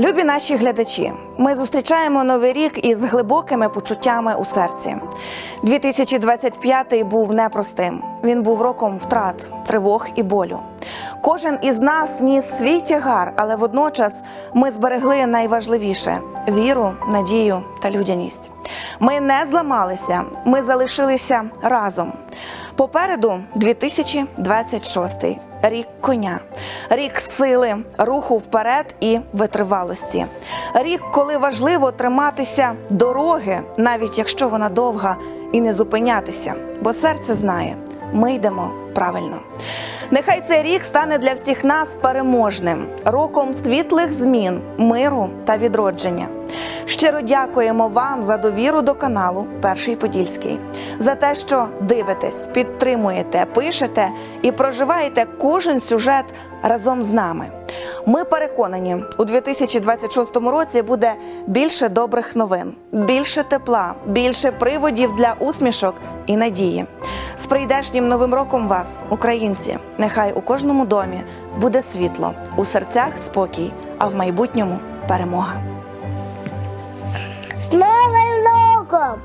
Любі наші глядачі, ми зустрічаємо новий рік із глибокими почуттями у серці. 2025 був непростим. Він був роком втрат, тривог і болю. Кожен із нас ніс свій тягар, але водночас ми зберегли найважливіше віру, надію та людяність. Ми не зламалися, ми залишилися разом. Попереду 2026 рік коня, рік сили, руху вперед і витривалості. Рік, коли важливо триматися дороги, навіть якщо вона довга, і не зупинятися, бо серце знає, ми йдемо правильно. Нехай цей рік стане для всіх нас переможним, роком світлих змін, миру та відродження. Щиро дякуємо вам за довіру до каналу Перший Подільський, за те, що дивитесь, підтримуєте, пишете і проживаєте кожен сюжет разом з нами. Ми переконані, у 2026 році буде більше добрих новин, більше тепла, більше приводів для усмішок і надії. З прийдешнім новим роком вас, українці, нехай у кожному домі буде світло, у серцях спокій, а в майбутньому перемога. З Новим роком!